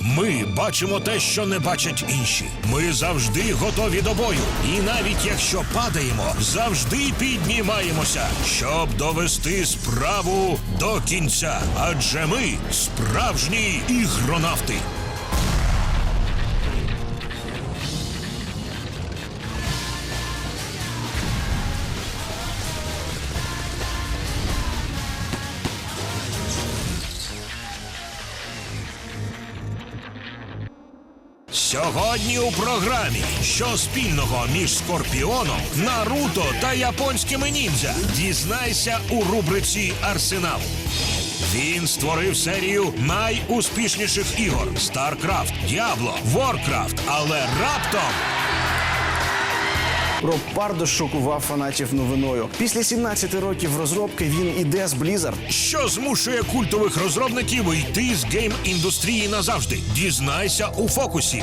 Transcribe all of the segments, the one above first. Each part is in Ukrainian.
Ми бачимо те, що не бачать інші. Ми завжди готові до бою. І навіть якщо падаємо, завжди піднімаємося, щоб довести справу до кінця. Адже ми справжні ігронавти. Сьогодні у програмі що спільного між Скорпіоном, Наруто та японськими ніндзя. Дізнайся у рубриці Арсенал. Він створив серію найуспішніших ігор: StarCraft, Diablo, Warcraft, але раптом. Робпардо шокував фанатів новиною. Після 17 років розробки він іде з Blizzard. Що змушує культових розробників йти з гейм-індустрії назавжди? Дізнайся у фокусі,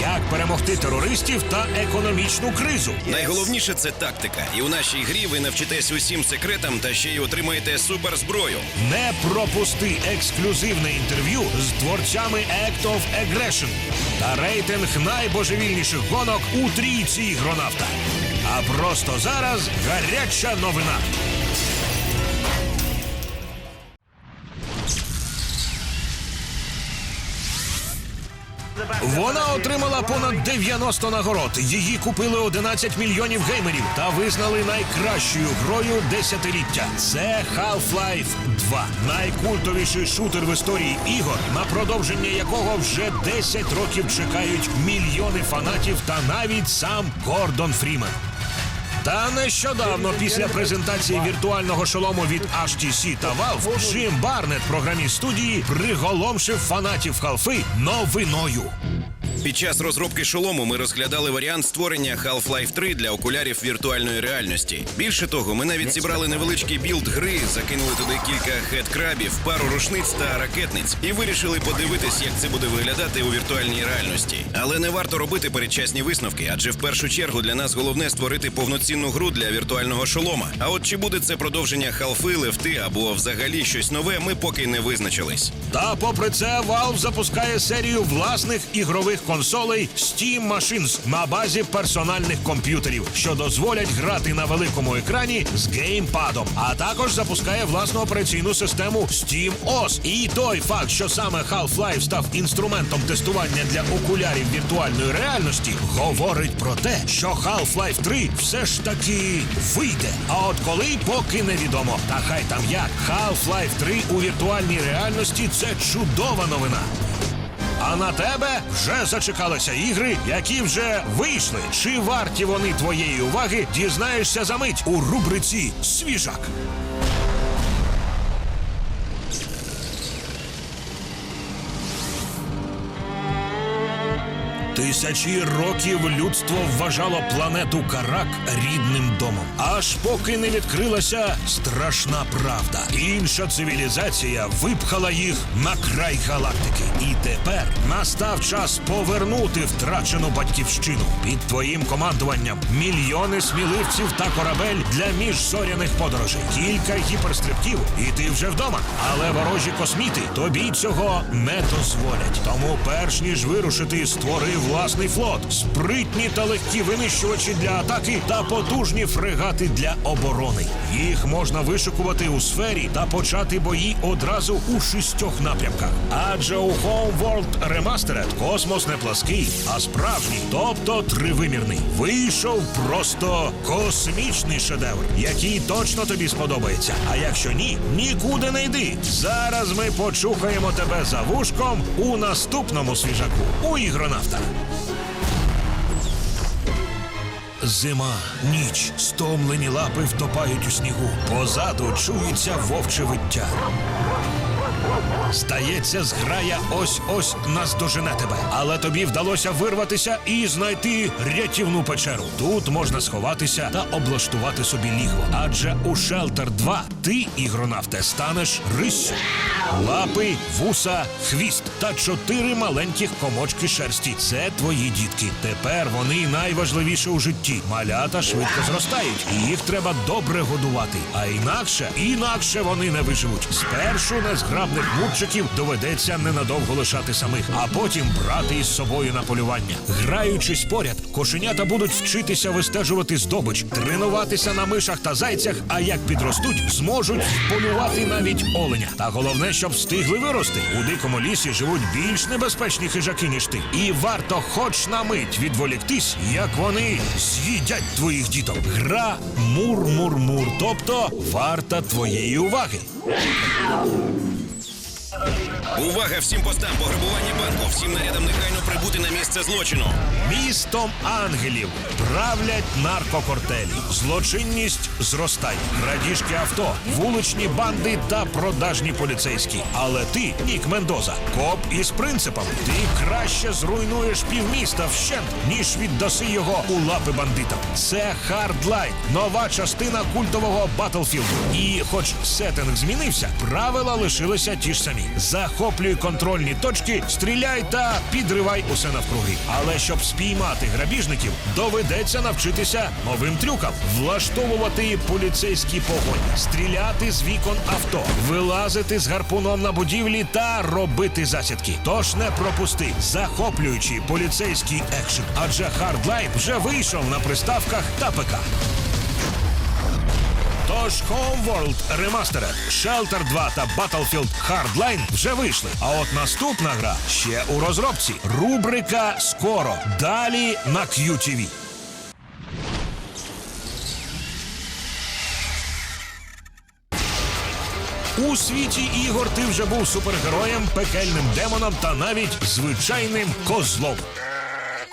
як перемогти терористів та економічну кризу. Найголовніше це тактика, і у нашій грі ви навчитесь усім секретам та ще й отримаєте суперзброю. Не пропусти ексклюзивне інтерв'ю з творцями Act of Aggression та рейтинг найбожевільніших гонок у трійці ігронавта. А просто зараз гаряча новина. Вона отримала понад 90 нагород. Її купили 11 мільйонів геймерів та визнали найкращою грою десятиліття. Це Half-Life 2. найкультовіший шутер в історії ігор, на продовження якого вже 10 років чекають мільйони фанатів та навіть сам Гордон Фрімен. Та нещодавно після презентації віртуального шолому від HTC та Valve Джим Барнет, програміст студії, приголомшив фанатів халфи новиною. Під час розробки шолому ми розглядали варіант створення Half-Life 3 для окулярів віртуальної реальності. Більше того, ми навіть зібрали невеличкий білд гри, закинули туди кілька хедкрабів, пару рушниць та ракетниць і вирішили подивитись, як це буде виглядати у віртуальній реальності. Але не варто робити передчасні висновки, адже в першу чергу для нас головне створити повноцінну гру для віртуального шолома. А от чи буде це продовження халфи, лефти або взагалі щось нове, ми поки не визначились. Та попри це, Valve запускає серію власних ігрових консолей Steam Machines на базі персональних комп'ютерів, що дозволять грати на великому екрані з геймпадом. А також запускає власну операційну систему Steam OS. І той факт, що саме Half-Life став інструментом тестування для окулярів віртуальної реальності, говорить про те, що Half-Life 3 все ж таки вийде. А от коли поки невідомо. Та хай там як Half-Life 3 у віртуальній реальності це чудова новина. А на тебе вже зачекалися ігри, які вже вийшли. Чи варті вони твоєї уваги? Дізнаєшся за мить у рубриці Свіжак. Тисячі років людство вважало планету Карак рідним домом, аж поки не відкрилася страшна правда. Інша цивілізація випхала їх на край галактики. І тепер настав час повернути втрачену батьківщину. Під твоїм командуванням мільйони сміливців та корабель для міжзоряних подорожей. Кілька гіперстрибків, і ти вже вдома. Але ворожі косміти тобі цього не дозволять. Тому, перш ніж вирушити, створи власний флот, спритні та легкі винищувачі для атаки та потужні фрегати для оборони. Їх можна вишикувати у сфері та почати бої одразу у шістьох напрямках. Адже у Homeworld Remastered космос не плаский, а справжній, тобто тривимірний. Вийшов просто космічний шедевр, який точно тобі сподобається. А якщо ні, нікуди не йди. Зараз ми почухаємо тебе за вушком у наступному свіжаку у ігронавта. Зима, ніч, стомлені лапи втопають у снігу. Позаду чується вовче виття. Здається, зграя ось-ось наздожене тебе. Але тобі вдалося вирватися і знайти рятівну печеру. Тут можна сховатися та облаштувати собі лігво. Адже у Shelter 2 ти, ігронавте, станеш риссю. Лапи, вуса, хвіст та чотири маленьких комочки шерсті. Це твої дітки. Тепер вони найважливіше у житті. Малята швидко зростають, і їх треба добре годувати. А інакше, інакше вони не виживуть. Спершу незграбний бідних мурчиків доведеться ненадовго лишати самих, а потім брати із собою на полювання. Граючись поряд, кошенята будуть вчитися вистежувати здобич, тренуватися на мишах та зайцях, а як підростуть, зможуть полювати навіть оленя. Та головне, щоб встигли вирости. У дикому лісі живуть більш небезпечні хижаки, ніж ти. І варто хоч на мить відволіктись, як вони з'їдять твоїх діток. Гра мур-мур-мур, тобто варта твоєї уваги. Увага всім постам, пограбування банку, всім нарядам негайно прибути на місце злочину. Містом ангелів правлять наркокортелі. Злочинність зростає. Крадіжки авто, вуличні банди та продажні поліцейські. Але ти, Нік Мендоза, коп із принципами. Ти краще зруйнуєш півміста вщент, ніж віддаси його у лапи бандитам. Це Хардлайн, нова частина культового Батлфілду. І, хоч сеттинг змінився, правила лишилися ті ж самі. Захоплюй контрольні точки, стріляй та підривай усе навкруги. Але щоб спіймати грабіжників, доведеться навчитися новим трюкам, влаштовувати поліцейські погоні, стріляти з вікон авто, вилазити з гарпуном на будівлі та робити засідки. Тож не пропусти захоплюючий поліцейський екшен. Адже Хардлайн вже вийшов на приставках та ПК. Тож Homeworld Remastered, Shelter 2 та Battlefield Hardline вже вийшли. А от наступна гра ще у розробці. Рубрика Скоро. Далі на QTV. У світі ігор ти вже був супергероєм, пекельним демоном та навіть звичайним козлом.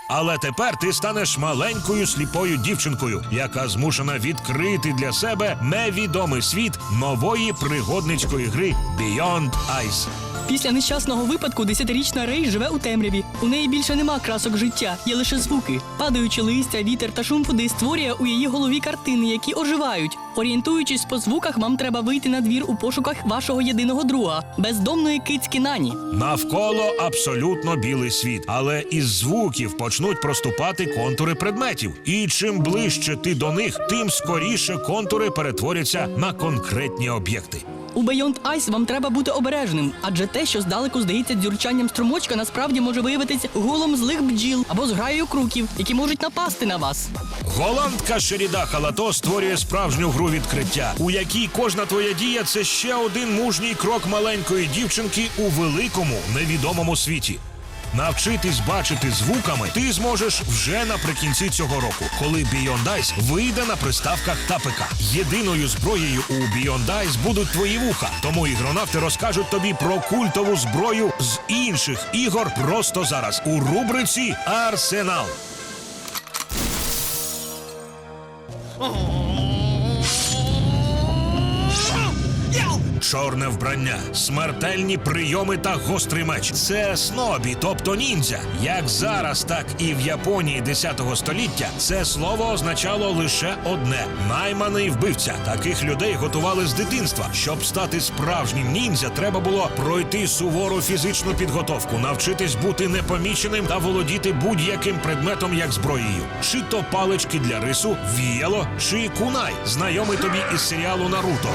Але тепер ти станеш маленькою сліпою дівчинкою, яка змушена відкрити для себе невідомий світ нової пригодницької гри Beyond Ice. Після нещасного випадку десятирічна Рей живе у темряві. У неї більше нема красок життя, є лише звуки. Падаючи листя, вітер та шум води створює у її голові картини, які оживають. Орієнтуючись по звуках, вам треба вийти на двір у пошуках вашого єдиного друга бездомної кицьки Нані. Навколо абсолютно білий світ, але із звуків почнуть проступати контури предметів. І чим ближче ти до них, тим скоріше контури перетворяться на конкретні об'єкти. У Beyond Ice вам треба бути обережним, адже те, що здалеку здається дзюрчанням струмочка, насправді може виявитися гулом злих бджіл або зграєю круків, які можуть напасти на вас. Голландка Шеріда Халато створює справжню гру відкриття, у якій кожна твоя дія це ще один мужній крок маленької дівчинки у великому невідомому світі. Навчитись бачити звуками ти зможеш вже наприкінці цього року, коли Beyond Ice вийде на приставках та ПК. Єдиною зброєю у Beyond Ice будуть твої вуха, тому ігронавти розкажуть тобі про культову зброю з інших ігор просто зараз у рубриці Арсенал. Чорне вбрання, смертельні прийоми та гострий меч. Це снобі, тобто ніндзя. Як зараз, так і в Японії 10-го століття це слово означало лише одне найманий вбивця. Таких людей готували з дитинства. Щоб стати справжнім ніндзя, треба було пройти сувору фізичну підготовку, навчитись бути непоміченим та володіти будь-яким предметом як зброєю. Чи то палички для рису, віяло, чи кунай, знайомий тобі із серіалу Наруто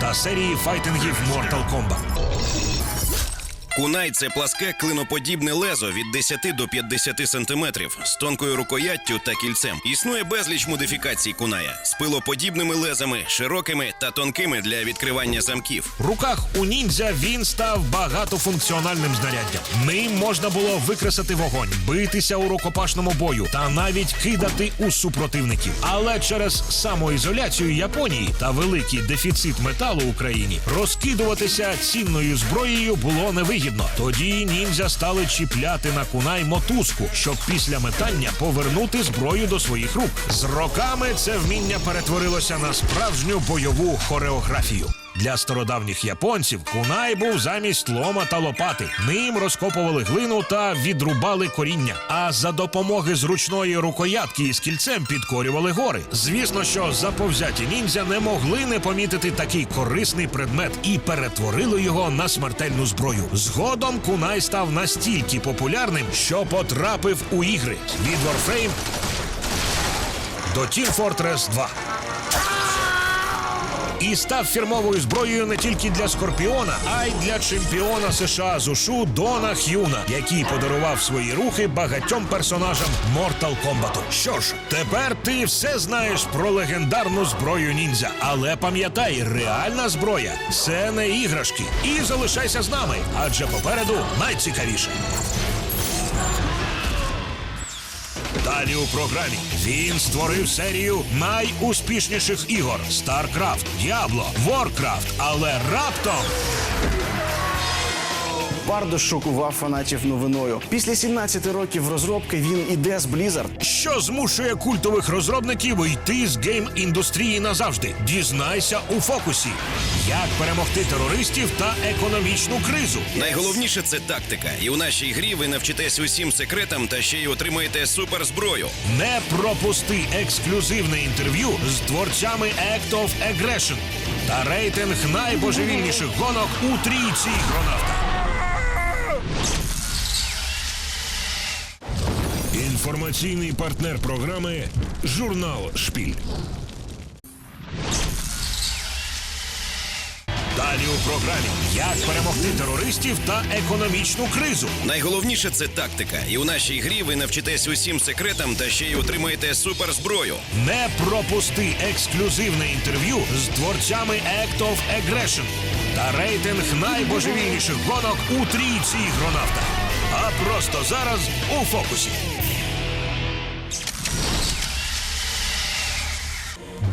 та серії файтингів Mortal Kombat. Кунай це пласке клиноподібне лезо від 10 до 50 сантиметрів з тонкою рукояттю та кільцем. Існує безліч модифікацій куная з пилоподібними лезами, широкими та тонкими для відкривання замків. В руках у ніндзя він став багатофункціональним знаряддям. Ним можна було викресати вогонь, битися у рукопашному бою та навіть кидати у супротивників. Але через самоізоляцію Японії та великий дефіцит металу Україні розкидуватися цінною зброєю було невигідно. Тоді ніндзя стали чіпляти на кунай мотузку, щоб після метання повернути зброю до своїх рук. З роками це вміння перетворилося на справжню бойову хореографію. Для стародавніх японців кунай був замість лома та лопати. Ним розкопували глину та відрубали коріння. А за допомоги зручної рукоятки із кільцем підкорювали гори. Звісно, що заповзяті ніндзя не могли не помітити такий корисний предмет і перетворили його на смертельну зброю. Згодом кунай став настільки популярним, що потрапив у ігри від Warframe до Team Fortress 2. І став фірмовою зброєю не тільки для Скорпіона, а й для чемпіона США з ушу Дона Х'юна, який подарував свої рухи багатьом персонажам Mortal Kombat. Що ж, тепер ти все знаєш про легендарну зброю ніндзя. Але пам'ятай, реальна зброя це не іграшки. І залишайся з нами, адже попереду найцікавіше. Далі у програмі. Він створив серію найуспішніших ігор: StarCraft, Diablo, Warcraft, але раптом Пардо шокував фанатів новиною. Після 17 років розробки він іде з Blizzard. що змушує культових розробників йти з гейм-індустрії назавжди. Дізнайся у фокусі, як перемогти терористів та економічну кризу. Найголовніше це тактика, і у нашій грі ви навчитесь усім секретам та ще й отримаєте суперзброю. Не пропусти ексклюзивне інтерв'ю з творцями Act of Aggression та рейтинг найбожевільніших гонок у трійці ігронавта. Інформаційний партнер програми Журнал Шпіль. Далі у програмі Як перемогти терористів та економічну кризу. Найголовніше це тактика, і у нашій грі ви навчитесь усім секретам та ще й отримаєте суперзброю. Не пропусти ексклюзивне інтерв'ю з творцями Act of Aggression та рейтинг найбожевільніших гонок у трійці ігронавта. А просто зараз у фокусі.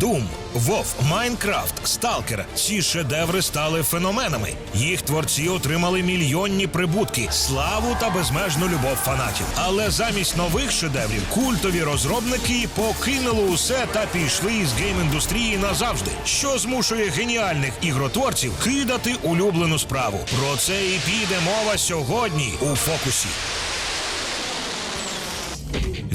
Doom, WoW, Minecraft, Stalker – ці шедеври стали феноменами. Їх творці отримали мільйонні прибутки, славу та безмежну любов фанатів. Але замість нових шедеврів культові розробники покинули усе та пішли з гейм-індустрії назавжди, що змушує геніальних ігротворців кидати улюблену справу. Про це і піде мова сьогодні у фокусі.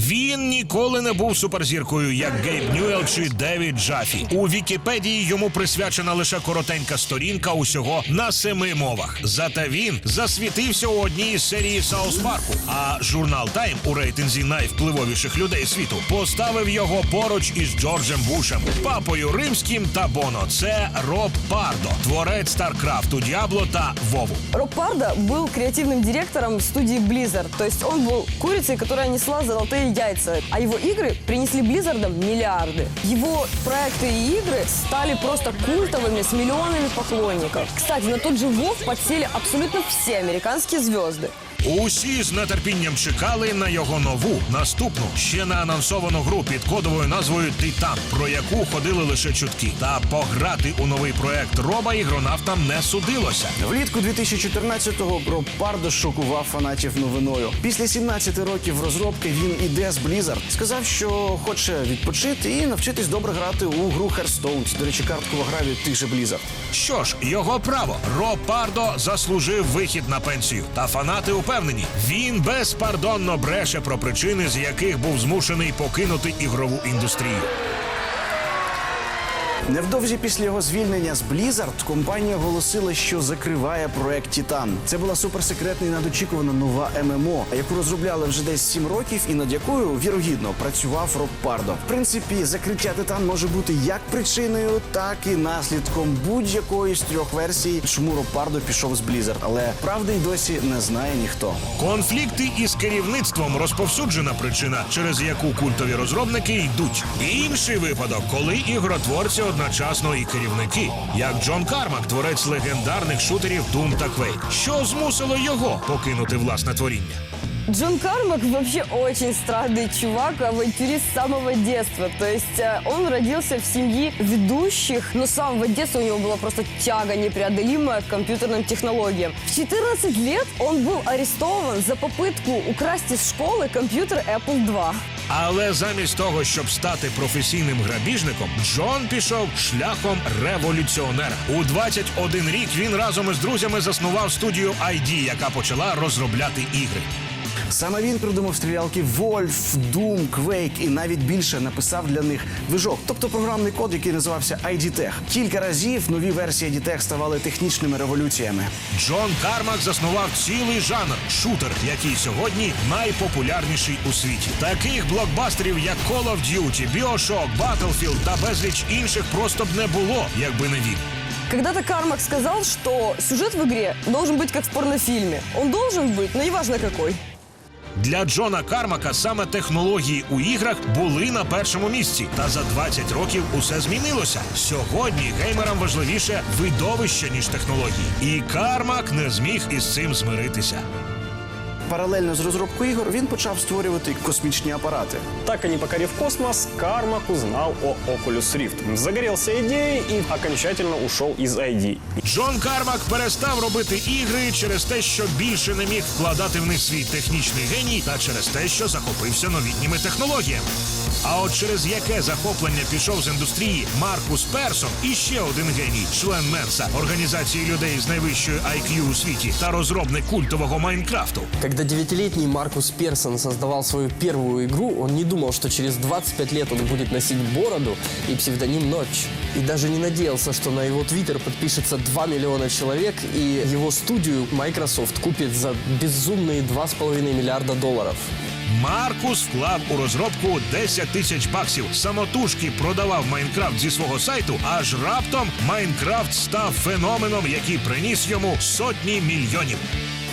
Він ніколи не був суперзіркою, як Гейб Ньюел чи Девід Джафі. У Вікіпедії йому присвячена лише коротенька сторінка усього на семи мовах. Зате він засвітився у одній із серії Саус Парку. А журнал Тайм у рейтинзі найвпливовіших людей світу поставив його поруч із Джорджем Бушем, папою римським та Боно. Це Роб Пардо, творець Старкрафту, Діабло та Вову. Роб Пардо был креативным директором студии Blizzard. То есть он был курицей, которая несла золотые яйца. А его игры принесли Blizzard миллиарды. Его проекты и игры стали просто культовыми с миллионами поклонников. Кстати, на тот же WoW подсели абсолютно все американские звезды. Усі з нетерпінням чекали на його нову наступну ще не анонсовану гру під кодовою назвою Титан, про яку ходили лише чутки. Та пограти у новий проект Роба ігронавтам не судилося. Влітку 2014-го Роб Пардо шокував фанатів новиною. Після 17 років розробки він іде з Blizzard. Сказав, що хоче відпочити і навчитись добре грати у гру Hearthstone. До речі, карткова гра від тих же Blizzard. Що ж, його право. Роб Пардо заслужив вихід на пенсію. Та фанати упевнені, він безпардонно бреше про причини, з яких був змушений покинути ігрову індустрію. Невдовзі після його звільнення з Blizzard компанія оголосила, що закриває проект Титан. Це була суперсекретна і надочікувана нова ММО, яку розробляли вже десь 7 років, і над якою вірогідно працював Роб Пардо. В принципі, закриття Титан може бути як причиною, так і наслідком будь-якої з трьох версій, чому Роб Пардо пішов з Blizzard. Але правди й досі не знає ніхто. Конфлікти із керівництвом розповсюджена причина, через яку культові розробники йдуть. Інший випадок, коли ігротворці одночасно і керівники, як Джон Кармак, творець легендарних шутерів Doom та Quake. Що змусило його покинути власне творіння? Джон Кармак вообще очень странный чувак, авантюрист с самого детства. То есть э, он родился в семье ведущих, но с самого детства у него была просто тяга непреодолимая к компьютерным технологиям. В 14 лет он был арестован за попытку украсть из школы компьютер Apple II. Але замість того, щоб стати професійним грабіжником, Джон пішов шляхом революціонера. У 21 рік він разом із друзями заснував студію ID, яка почала розробляти ігри. Саме він придумав стрілялки Wolf, Doom, Quake і навіть більше написав для них движок, тобто програмний код, який називався ID-Tech. Кілька разів нові версії ID-Tech ставали технічними революціями. Джон Кармак заснував цілий жанр шутер, який сьогодні найпопулярніший у світі. Таких блокбастерів, як Call of Duty, Bioshock, Battlefield та безліч інших просто б не було, якби не він. Когда-то Кармак сказал, что сюжет в игре должен быть как в порнофильме. Он должен быть, но неважно какой. Для Джона Кармака саме технології у іграх були на першому місці. Та за 20 років усе змінилося. Сьогодні геймерам важливіше видовище, ніж технології. І Кармак не зміг із цим змиритися. Паралельно з розробкою ігор він почав створювати космічні апарати. Так і не покорив космос, Кармак узнав о Oculus Rift. Загорівся ідеєю і окончательно ушов із ID. Джон Кармак перестав робити ігри через те, що більше не міг вкладати в них свій технічний геній, та через те, що захопився новітніми технологіями. А от через яке захоплення пішов з індустрії Маркус Персон і ще один геній, член Менса, організації людей з найвищою IQ у світі та розробник культового Майнкрафту. Когда девятилетний Маркус Персон создавал свою первую игру, он не думал, что через 25 лет он будет носить бороду и псевдоним Ночь. И даже не надеялся, что на его твиттер подпишется 2 миллиона человек, и его студию Microsoft купит за безумные 2,5 миллиарда долларов. Маркус вклав у розробку 10 тисяч баксів. Самотужки продавав Майнкрафт зі свого сайту, аж раптом Майнкрафт став феноменом, який приніс йому сотні мільйонів.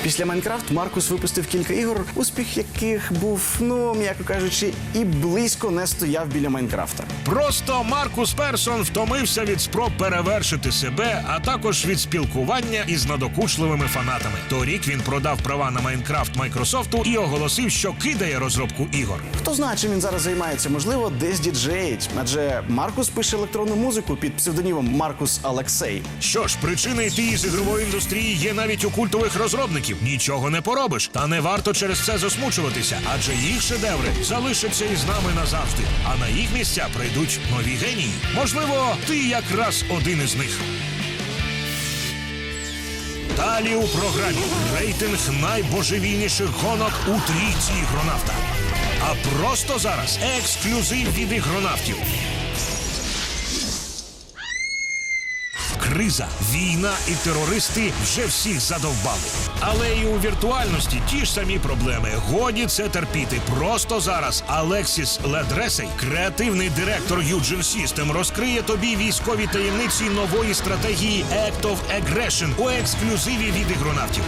Після Майнкрафт Маркус випустив кілька ігор, успіх яких був, ну м'яко кажучи, і близько не стояв біля Майнкрафта. Просто Маркус Персон втомився від спроб перевершити себе, а також від спілкування із надокучливими фанатами. Торік він продав права на Майнкрафт Майкрософту і оголосив, що кидає розробку ігор. Хто знає, чим він зараз займається? Можливо, десь діджеїть. Адже Маркус пише електронну музику під псевдонімом Маркус Алексей. Що ж, причини йти з ігрової індустрії є навіть у культових розробників. Нічого не поробиш. Та не варто через це засмучуватися, адже їх шедеври залишаться із нами назавжди. А на їх місця прийдуть нові генії. Можливо, ти якраз один із них. Далі у програмі рейтинг найбожевільніших гонок у трійці ігронавта. А просто зараз ексклюзив від ігронавтів. Криза, війна і терористи вже всіх задовбали. Але і у віртуальності ті ж самі проблеми. Годі це терпіти. Просто зараз Алексіс Ледресей, креативний директор Юджин Сістем, розкриє тобі військові таємниці нової стратегії Act of Aggression у ексклюзиві від ігронавтів.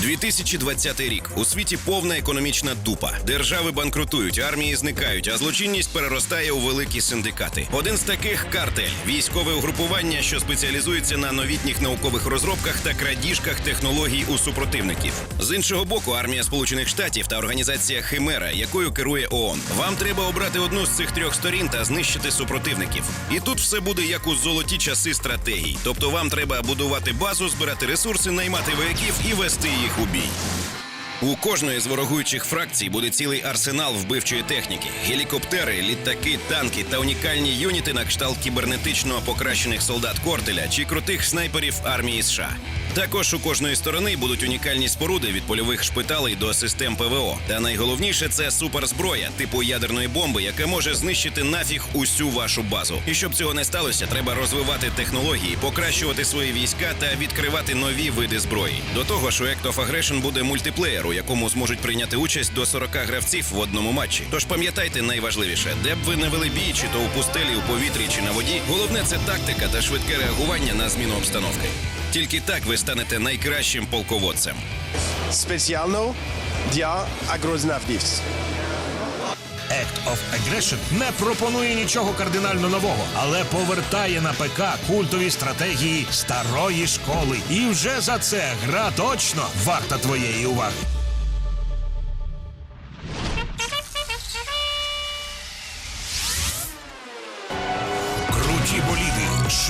2020 рік у світі повна економічна дупа. Держави банкрутують, армії зникають, а злочинність переростає у великі синдикати. Один з таких картель військове угрупування, що спеціалізується на новітніх наукових розробках та крадіжках технологій у супротивників. З іншого боку, армія Сполучених Штатів та організація Химера, якою керує ООН. Вам треба обрати одну з цих трьох сторін та знищити супротивників. І тут все буде як у золоті часи стратегій. Тобто вам треба будувати базу, збирати ресурси, наймати вояків і вести їх у бій. У кожної з ворогуючих фракцій буде цілий арсенал вбивчої техніки: гелікоптери, літаки, танки та унікальні юніти на кшталт кібернетично покращених солдат Кортеля чи крутих снайперів армії США. Також у кожної сторони будуть унікальні споруди від польових шпиталей до систем ПВО. Та найголовніше це суперзброя типу ядерної бомби, яка може знищити нафіг усю вашу базу. І щоб цього не сталося, треба розвивати технології, покращувати свої війська та відкривати нові види зброї. До того ж, у Act of Aggression буде мультиплеєр, у якому зможуть прийняти участь до 40 гравців в одному матчі. Тож пам'ятайте найважливіше, де б ви не вели бій, чи то у пустелі, у повітрі, чи на воді. Головне це тактика та швидке реагування на зміну обстановки. Тільки так ви станете найкращим полководцем. спеціально для агрознавців. Act of Aggression не пропонує нічого кардинально нового, але повертає на ПК культові стратегії старої школи. І вже за це гра точно варта твоєї уваги.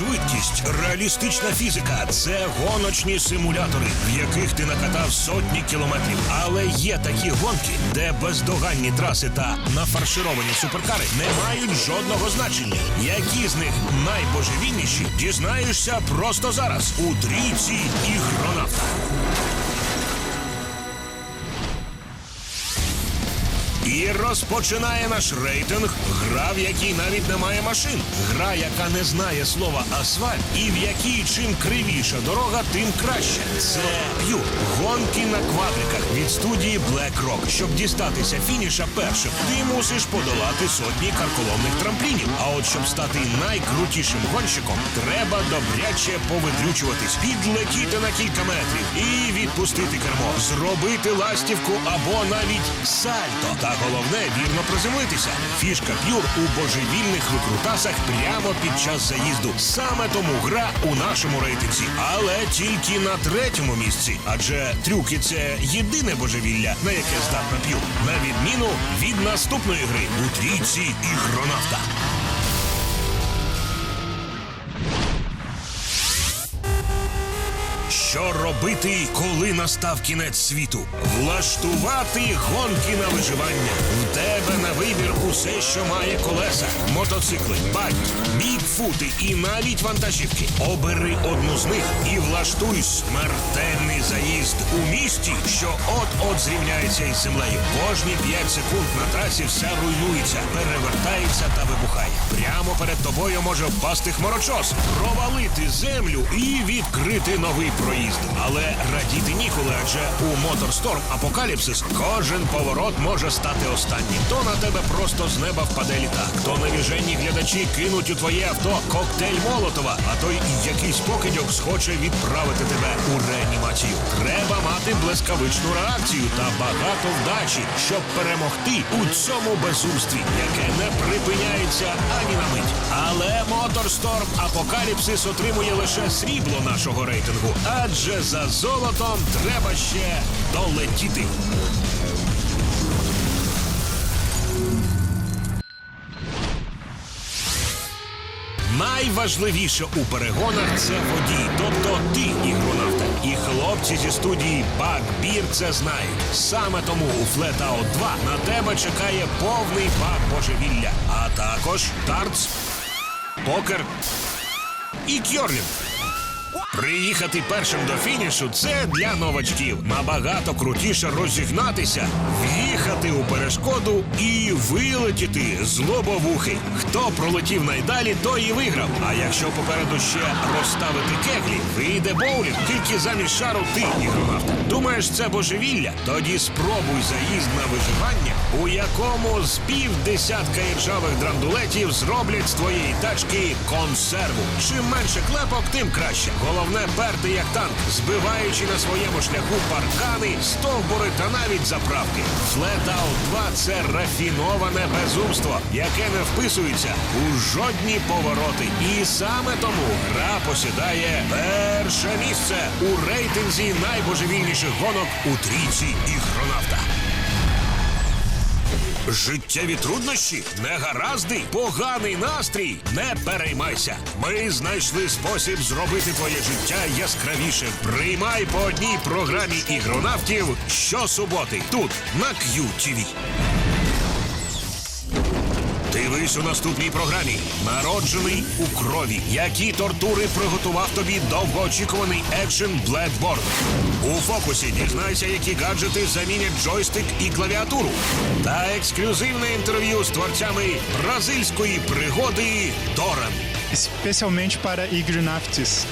Швидкість, реалістична фізика це гоночні симулятори, в яких ти накатав сотні кілометрів. Але є такі гонки, де бездоганні траси та нафаршировані суперкари не мають жодного значення. Які з них найбожевільніші, дізнаєшся просто зараз у трійці ігронавта. І розпочинає наш рейтинг гра, в якій навіть немає машин. Гра, яка не знає слова асфальт, і в якій чим кривіша дорога, тим краще. Це п'ю гонки на квадриках від студії Black Rock. Щоб дістатися фініша першим, ти мусиш подолати сотні карколомних трамплінів. А от щоб стати найкрутішим гонщиком, треба добряче повидрючуватись, підлетіти на кілька метрів і відпустити кермо, зробити ластівку або навіть сальто. Та головне вірно приземлитися. Фішка п'юр у божевільних викрутасах прямо під час заїзду. Саме тому гра у нашому рейтинзі, але тільки на третьому місці. Адже трюки це єдине божевілля, на яке здатна п'юр, на відміну від наступної гри у трійці ігронавта. Що робити, коли настав кінець світу? Влаштувати гонки на виживання. В тебе на вибір усе, що має колеса, мотоцикли, багі, бікфути і навіть вантажівки. Обери одну з них і влаштуй смертельний заїзд у місті, що от-от зрівняється із землею. Кожні 5 секунд на трасі все руйнується, перевертається та вибухає. Прямо перед тобою може впасти хмарочос, провалити землю і відкрити новий проїзд. Але радіти ніколи, адже у Моторсторм Апокаліпсис кожен поворот може стати останнім. То на тебе просто з неба впаде літак, то навіжені глядачі кинуть у твоє авто коктейль Молотова, а то й якийсь покидьок схоче відправити тебе у реанімацію. Треба мати блискавичну реакцію та багато вдачі, щоб перемогти у цьому безумстві, яке не припиняється ані на мить. Але Моторсторм Апокаліпсис отримує лише срібло нашого рейтингу, адже за золотом треба ще долетіти. Найважливіше у перегонах це водій, тобто ти, ігронавта. І хлопці зі студії Бакбір це знають. Саме тому у Flatout 2 на тебе чекає повний бак божевілля, а також Тарц, покер і кьорлінг. Приїхати першим до фінішу це для новачків. Набагато крутіше розігнатися, в'їхати у перешкоду і вилетіти з лобовухи. Хто пролетів найдалі, той і виграв. А якщо попереду ще розставити кеглі, вийде боулінг, тільки замість шару ти, ігронавта. Думаєш, це божевілля? Тоді спробуй заїзд на виживання, у якому з півдесятка іржавих драндулетів зроблять з твоєї тачки консерву. Чим менше клепок, тим краще. Головне перти як танк, збиваючи на своєму шляху паркани, стовбури та навіть заправки. Flatout 2 – це рафіноване безумство, яке не вписується у жодні повороти. І саме тому гра посідає перше місце у рейтинзі найбожевільніших гонок у трійці ігронавта. Життєві труднощі, негаразди, поганий настрій. Не переймайся. Ми знайшли спосіб зробити твоє життя яскравішим. Приймай по одній програмі ігронавтів щосуботи тут на QTV. Дивись у наступній програмі. Народжений у крові. Які тортури приготував тобі довгоочікуваний екшен Bloodborne. У фокусі дізнайся, які гаджети замінять джойстик і клавіатуру. Та ексклюзивне інтерв'ю з творцями бразильської пригоди Доран. especialmente para Igronautas.